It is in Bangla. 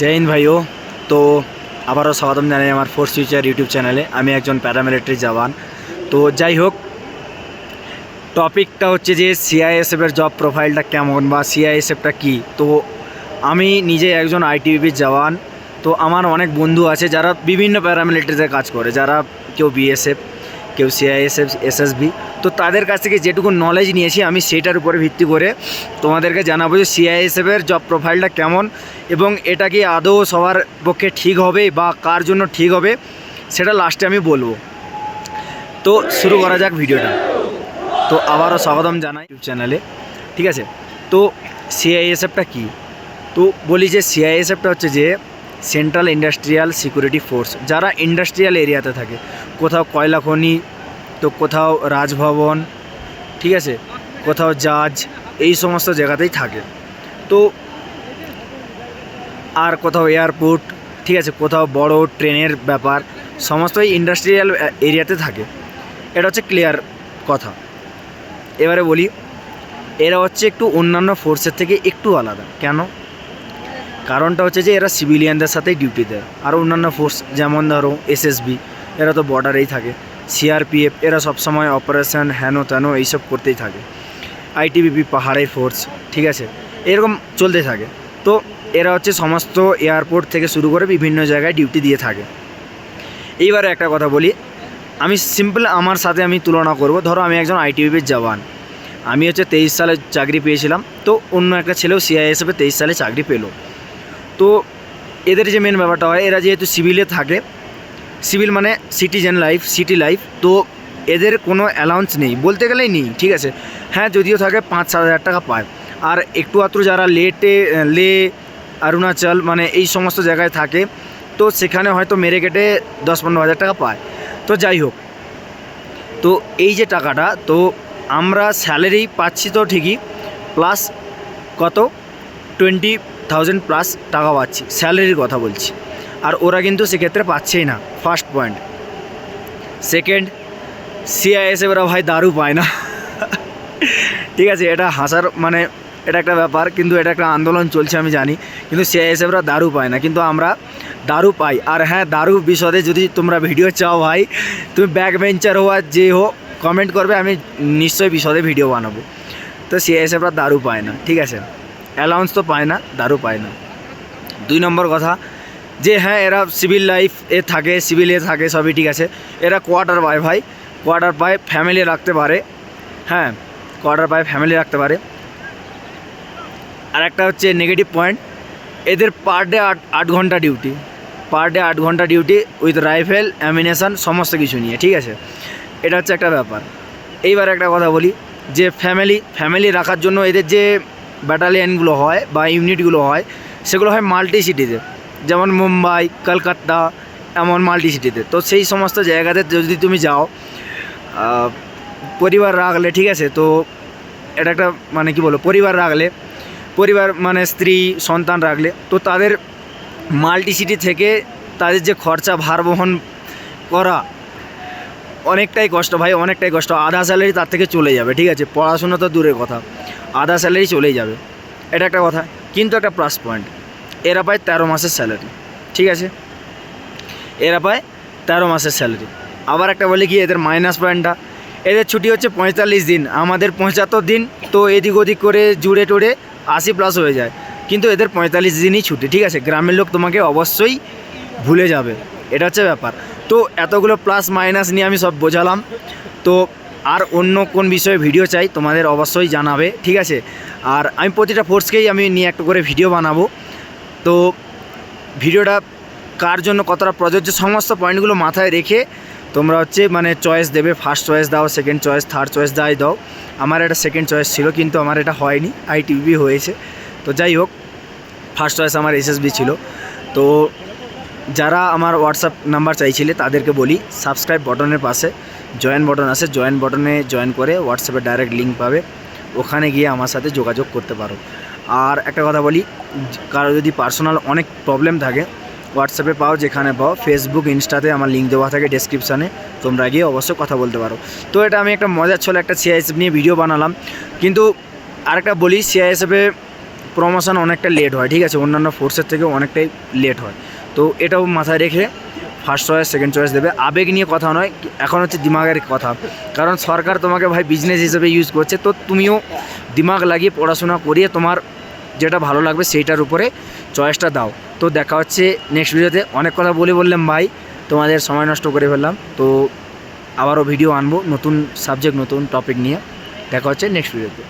জয় হিন্দ ভাইও। তো আবারও স্বাগতম জানাই আমার ফোর্স ফিউচার ইউটিউব চ্যানেলে আমি একজন প্যারামিলিটারি জওয়ান। তো যাই হোক টপিকটা হচ্ছে যে সিআইএসএফের জব প্রোফাইলটা কেমন বা সিআইএসএফটা কী? তো আমি নিজে একজন আইটিবিপির জওয়ান। তো আমার অনেক বন্ধু আছে যারা বিভিন্ন প্যারামিলিটারিতে কাজ করে, যারা কেউ বিএসএফ কেউ সিআইএসএফ এসএসবি তো তাদের কাছ থেকে যেটুকু নলেজ নিয়েছি আমি সেটার উপরে ভিত্তি করে তোমাদেরকে জানাব যে সিআইএসএফের জব প্রোফাইলটা কেমন এবং এটা কি আদৌ সবার পক্ষে ঠিক হবে বা কার জন্য ঠিক হবে সেটা লাস্টে আমি বলব। তো শুরু করা যাক ভিডিওটা। তো আবারও স্বাগতম জানাই ইউটিউব চ্যানেলে ঠিক আছে? তো সিআইএসএফটা কী? তো বলি যে সিআইএসএফটা হচ্ছে যে সেন্ট্রাল ইন্ডাস্ট্রিয়াল সিকিউরিটি ফোর্স যারা ইন্ডাস্ট্রিয়াল এরিয়াতে থাকে। কোথাও কয়লা খনি তো কোথাও রাজভবন, ঠিক আছে? কোথাও জাজ, এই সমস্ত জায়গাতেই থাকে। তো আর কোথাও এয়ারপোর্ট ঠিক আছে? কোথাও বড় ট্রেনের ব্যাপার, সমস্তই ইন্ডাস্ট্রিয়াল এরিয়াতে থাকে। এটা হচ্ছে ক্লিয়ার কথা। এবারে বলি, এরা হচ্ছে একটু অন্যান্য ফোর্সের থেকে একটু আলাদা। কেন? কারণটা হচ্ছে যে এরা সিভিলিয়ানদের সাথেই ডিউটি দেয়। আর অন্যান্য ফোর্স যেমন ধরো এসএসবি এরা তো বর্ডারেই থাকে। সিআরপিএফ এরা সবসময় অপারেশন হ্যানো ত্যানো এইসব করতেই থাকে। আইটিবিপি পাহাড়ের ফোর্স ঠিক আছে? এরকম চলতে থাকে। তো এরা হচ্ছে সমস্ত এয়ারপোর্ট থেকে শুরু করে বিভিন্ন জায়গায় ডিউটি দিয়ে থাকে। এইবারে একটা কথা বলি। আমি সিম্পল আমার সাথে আমি তুলনা করব। ধরো আমি একজন আইটিবিপির জওয়ান। আমি হচ্ছে তেইশ সালে চাকরি পেয়েছিলাম। তো অন্য একটা ছেলেও সিআইএসএফে তেইশ সালে চাকরি পেল। তো এদের যে মেন ব্যাপারটা হয়, এরা যেহেতু সিভিলে থাকে সিভিল মানে সিটিজেন লাইফ সিটি লাইফ তো এদের কোনো অ্যালাউন্স নেই, বলতে গেলেই নেই, ঠিক আছে? হ্যাঁ যদিও থাকে পাঁচ সাত হাজার টাকা পায়। আর একটু আত্র যারা লেটে লে, অরুণাচল মানে এই সমস্ত জায়গায় থাকে, তো সেখানে হয়তো মেরে কেটে দশ পনেরো হাজার টাকা পায়। তো যাই হোক, তো এই যে টাকাটা, তো আমরা স্যালারি পাচ্ছি তো ঠিকই প্লাস কত? টোয়েন্টি থাউজেন্ড প্লাস টাকা পাচ্ছি স্যালারির কথা বলছি। আর ওরা কিন্তু সেক্ষেত্রে পাচ্ছেই না ফার্স্ট পয়েন্ট সেকেন্ড সিআইএসএফ ওরা ভাই দারু পায় না। ঠিক আছে, এটা হাসার মানে এটা একটা ব্যাপার, কিন্তু এটা একটা আন্দোলন চলছে আমি জানি, কিন্তু সিআইএসএফরা দারু পায় না, কিন্তু আমরা দারু পাই। আর হ্যাঁ দারু বিশদে যদি তোমরা ভিডিও চাও ভাই, তুমি ব্যাক বেঞ্চার হো আর যে হোক কমেন্ট করবে, আমি নিশ্চয়ই বিশদে ভিডিও বানাবো। তো সিআইএসএফরা দারু পায় না, ঠিক আছে? অ্যালাউন্স তো পায় না, দারু পায় না। দুই নম্বর কথা, যে হ্যাঁ এরা সিভিল লাইফ এ থাকে সিভিলে থাকে, সবই ঠিক আছে। এরা কোয়ার্টার পায় ভাই কোয়ার্টার পায় ফ্যামিলি রাখতে পারে। হ্যাঁ কোয়ার্টার পায় ফ্যামিলি রাখতে পারে। আর একটা হচ্ছে নেগেটিভ পয়েন্ট এদের পার ডে আট আট ঘণ্টা ডিউটি পার ডে আট ঘণ্টা ডিউটি উইথ রাইফেল অ্যামিনেশন সমস্ত কিছু নিয়ে, ঠিক আছে? এটা হচ্ছে একটা ব্যাপার। এইবার একটা কথা বলি, যে ফ্যামিলি ফ্যামিলি রাখার জন্য এদের যে ব্যাটালিয়ানগুলো হয় বা ইউনিটগুলো হয়, সেগুলো হয় মাল্টি সিটিতে। যেমন মুম্বাই, কলকাতা, এমন মাল্টি সিটিতে। তো সেই সমস্ত জায়গাতে যদি তুমি যাও পরিবার রাখলে, ঠিক আছে? তো এটা একটা মানে কি বলো পরিবার রাখলে, পরিবার মানে স্ত্রী, সন্তান রাখলে, তো তাদের মাল্টি সিটি থেকে তাদের যে খরচা, ভার বহন করা, অনেকটাই কষ্ট ভাই, অনেকটাই কষ্ট। আধা স্যালারি তার থেকে চলে যাবে, ঠিক আছে? পড়াশোনা তো দূরের কথা। আধা স্যালারি চলেই যাবে। এটা একটা কথা, কিন্তু একটা প্লাস পয়েন্ট এরা পায় তেরো মাসের স্যালারি ঠিক আছে? এরা পায় তেরো মাসের স্যালারি আবার একটা বলি কি, এদের মাইনাস পয়েন্টটা এদের ছুটি হচ্ছে পঁয়তাল্লিশ দিন, আমাদের পঁচাত্তর দিন, তো এদিক ওদিক করে জুড়ে টুড়ে আশি প্লাস হয়ে যায়। কিন্তু এদের পঁয়তাল্লিশ দিনই ছুটি, ঠিক আছে? গ্রামের লোক তোমাকে অবশ্যই ভুলে যাবে। এটা হচ্ছে ব্যাপার। তো এতগুলো প্লাস মাইনাস নিয়ে আমি সব বোঝালাম। তো আর অন্য কোন বিষয়ে ভিডিও চাই তোমাদের অবশ্যই জানাবে, ঠিক আছে? আর আমি প্রতিটা ফোর্সকেই আমি নিয়ে একটা করে ভিডিও বানাবো। তো ভিডিওটা কার জন্য কতটা প্রযোজ্য, সমস্ত পয়েন্টগুলো মাথায় রেখে তোমরা হচ্ছে মানে চয়েস দেবে। ফার্স্ট চয়েস দাও সেকেন্ড চয়েস থার্ড চয়েস দাই দাও। আমার এটা সেকেন্ড চয়েস ছিল, কিন্তু আমার এটা হয়নি। আইটিভি হয়েছে। তো যাই হোক ফার্স্ট চয়েস আমার এসএসবি ছিল। তো যারা আমার হোয়াটসঅ্যাপ নাম্বার চাইছিলে তাদেরকে বলি সাবস্ক্রাইব বটনের পাশে জয়েন বটন আছে জয়েন বটনে জয়েন করে হোয়াটসঅ্যাপে ডাইরেক্ট লিঙ্ক পাবে, ওখানে গিয়ে আমার সাথে যোগাযোগ করতে পারো। আর একটা কথা বলি, কারও যদি পার্সোনাল অনেক প্রবলেম থাকে হোয়াটসঅ্যাপে পাও, যেখানে পাও ফেসবুক ইনস্টাতে আমার লিঙ্ক দেওয়া থাকে ডেসক্রিপশানে তোমরা গিয়ে অবশ্যই কথা বলতে পারো। তো এটা আমি একটা মজার ছলে একটা সিআইএসএফ নিয়ে ভিডিও বানালাম, কিন্তু আরেকটা বলি সিআইএসএফে প্রমোশন অনেকটা লেট হয়, ঠিক আছে? অন্যান্য ফোর্সের থেকেও অনেকটাই লেট হয়। তো এটাও মাথায় রেখে ফার্স্ট চয়েস সেকেন্ড চয়েস দেবে। আবেগ নিয়ে কথা নয়, এখন হচ্ছে দিমাগের কথা। কারণ সরকার তোমাকে ভাই বিজনেস হিসেবে ইউজ করছে, তো তুমিও দিমাগ লাগিয়ে পড়াশোনা করিয়ে তোমার যেটা ভালো লাগবে সেইটার উপরে চয়েসটা দাও। তো দেখা হচ্ছে নেক্সট ভিডিওতে অনেক কথা বলে বললাম ভাই, তোমাদের সময় নষ্ট করে ফেললাম। তো আবারও ভিডিও আনব, নতুন সাবজেক্ট নতুন টপিক নিয়ে। দেখা হচ্ছে নেক্সট ভিডিওতে